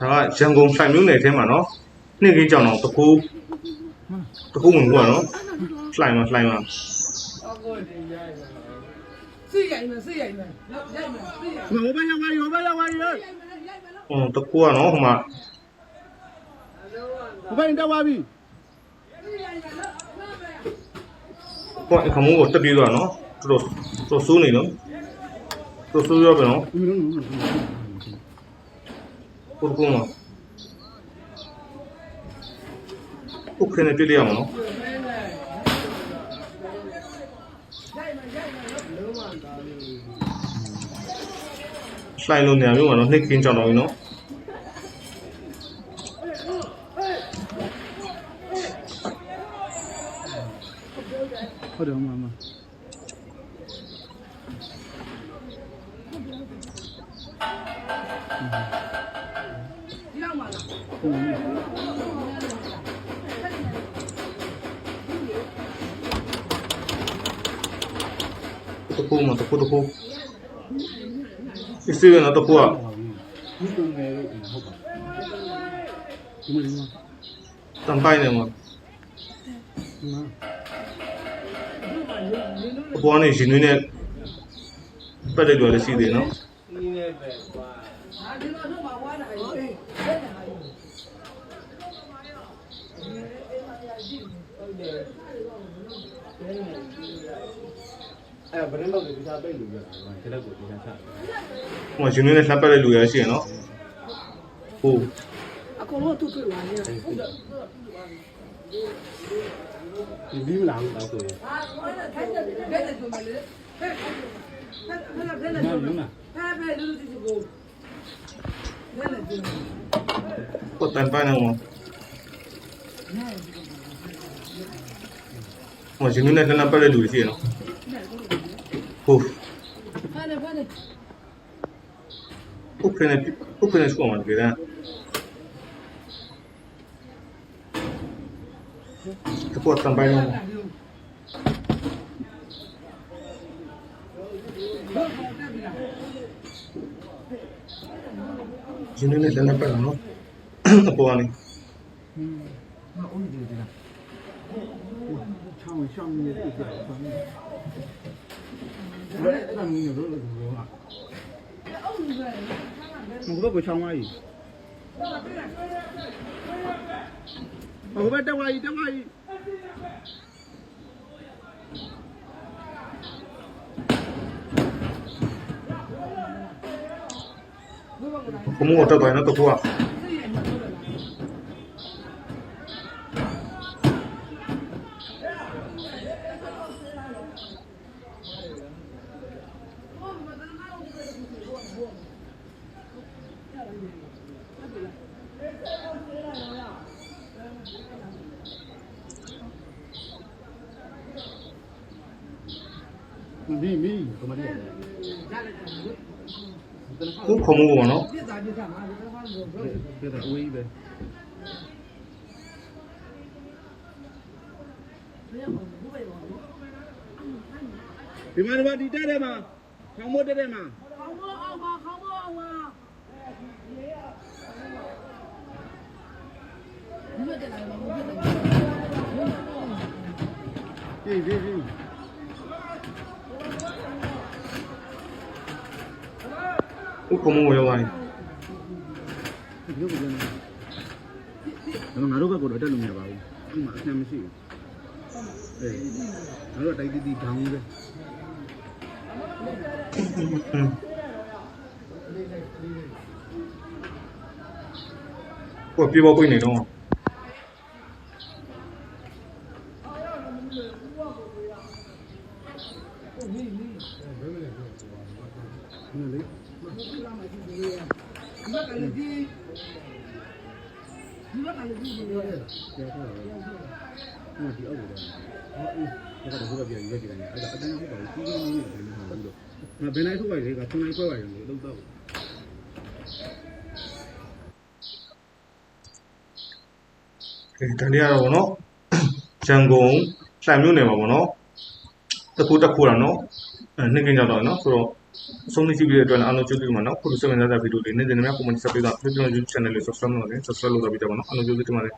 ဒါကရန်ကုန်ဆိုင်မြို့နယ်ထဲမှာနော်နှစ်ကင်းကြောင်တော့တကူတကူဝင်ကွာနော်လှိုင်မှာလှိုင်မှာစိတ်ရိုက်မယ်စိတ်ရိုက်မယ်ရိုက်မယ်စိတ်ရိုက်ဟိုဘက်ရောက်ပါဟိုဘက်ရောက်ပါရေရိုက်မယ်ရိုက်မယ်လို့ဟွန်းတကူကနော်ဟိုမှာဟိုဘက်တက်သွားပြီစိတ်ရိုက်မယ်လို့နားမယ်ဟိုအခမိုးကိုတက်ပြေးသွားနော်တော်တော်တော်ဆိုးနေနော် సో సూర్యోపేనం కురుకుమా ఉక్కనే తెలియమను slide လို့နေရာမျိုးမှာတော့နှစ်ခင်းကြောင်တော့ပြီနော်ဟုတ်တယ်မမ ဒီလောက်မှာလားဟုတ်တကူမှာတကူတကူအစ်စေးနော်တကူကဒီကုန်းငယ်ဟုတ်ပါဒီမလေးမတန်ပိုင်နေမှာမအပေါ်ကနေရင်နွေးနဲ့ပတ်တဲ့ကြွယ်လည်းရှိသေးနော်ဟာ ဒီလိုတော့မဝါတာရေအေးတဲ့ဟာရေအဲ့ဗရင်တော့ဒီစားပိတ်လို့ရတယ်ဒီလက်ကိုဒီစားချဟိုမှာရင်နွေးနဲ့လှပ်ပတ်တဲ့လူရရှိရနော်ဟုတ်အကုန်လုံးသူ့တွေ့လာနေတာဟုတ်တယ်ဒီပြီးမလားတော့ဆိုရင်ဟာဝါတာခိုင်းတယ်တဲ့တဲ့ဆိုမလေးဟဲ့ဟဲ့ဟဲ့ဟဲ့တဲ့မဆိုလုံးလားဟဲ့ဘယ်လူလူတိကို တဲ့တဲ့ဆိုကိုတန်ပိုင်နေမှာဟိုရင်နွေးနဲ့လှပ်ပတ်တဲ့လူရှိရနော်ဟုတ်ဖာနေဖာနေဟုတ်ကဲ့နဲ့ဟုတ်ကဲ့နဲ့စကောမှာကြည့်တယ်တကူတန်ပိုင်နေ ရင်နွေးနဲ့လှပ်ပတ်တယ်နော်အပေါ်ကနေမအုံးဒီဒီလားချောင်းချောင်းနေတယ်ပြန်ဆန်းတယ်အဲ့ဒါမျိုးလို့လို့ပြောတာအုံးနေတယ်မဟုတ်ဘူးချောင်းမကြီးဟိုဘက်တက်သွားပြီတက်သွားပြီဘုံမောတက် သွားနော်တကူကမီးမီးကမရီး ခုခုံမှုပေါ့နော်ပြစ်တာပြစ်တာမှာလည်းဖာလို့ပြောတယ်ပြတဲ့အဝေးပဲဒီမှာဒီမှာဒီတက်တယ်မှာခေါင်းမိုးတက်တယ်မှာခေါင်းမအောင်ပါခေါင်းမအောင်ပါဒီမဲ့တယ်လည်းမဟုတ်ဘူးပြေးပြေးပြေး ခုခုံမှုရောက်သွားပြီဒီလိုပြန်နေငါတို့ဘက်ကတော့တက်လို့မရပါဘူးအဲ့မှာအဆင်မရှိဘူးအေးငါတို့တိုက်တီးတီးခေါင်းပဲอืมကိုပြေပေါ်ပြနေတော့ နည်းလေ အမကလည်းဒီဒီမကလည်းဒီနေရတယ်ကြားထားတယ်ဟိုဒီအောက်ကိုဟောအေးဒါကတော့ဘုရားပြန်ရွက်ကြည့်တယ်အဲ့ဒါအတန်းဟုတ်ပါဘူးကြီးကြီးလေးနဲ့ပြန်လို့ငါဘယ်နိုင်ထုတ်ပါလေကထုံနိုင်ခွဲပါရင်လို့တော့ဒီတန်လေးရတော့ဗောနော်ရန်ကုန်လှိုင်မြို့နယ်မှာဗောနော်တစ်ခုတစ်ခုတာနော်အဲနှစ်ကင်းကြောက်တော့နော်ဆိုတော့အ ဆုံးသိကြည့်ပြီးတဲ့အတွက်လည်းအားလုံးကျေးဇူးတင်ပါတယ်နော်ခုလိုစိတ်ဝင်စားတဲ့ဗီဒီယိုတွေနေ့စဉ်နဲ့များ comment ဆက်ပေးတာဖြစ်ကျွန်တော် YouTube channel လေး subscribe လုပ်နေ subscribe လုပ်ကြပြီးကြပါနော်အားလုံးကျေးဇူးတင်ပါတယ်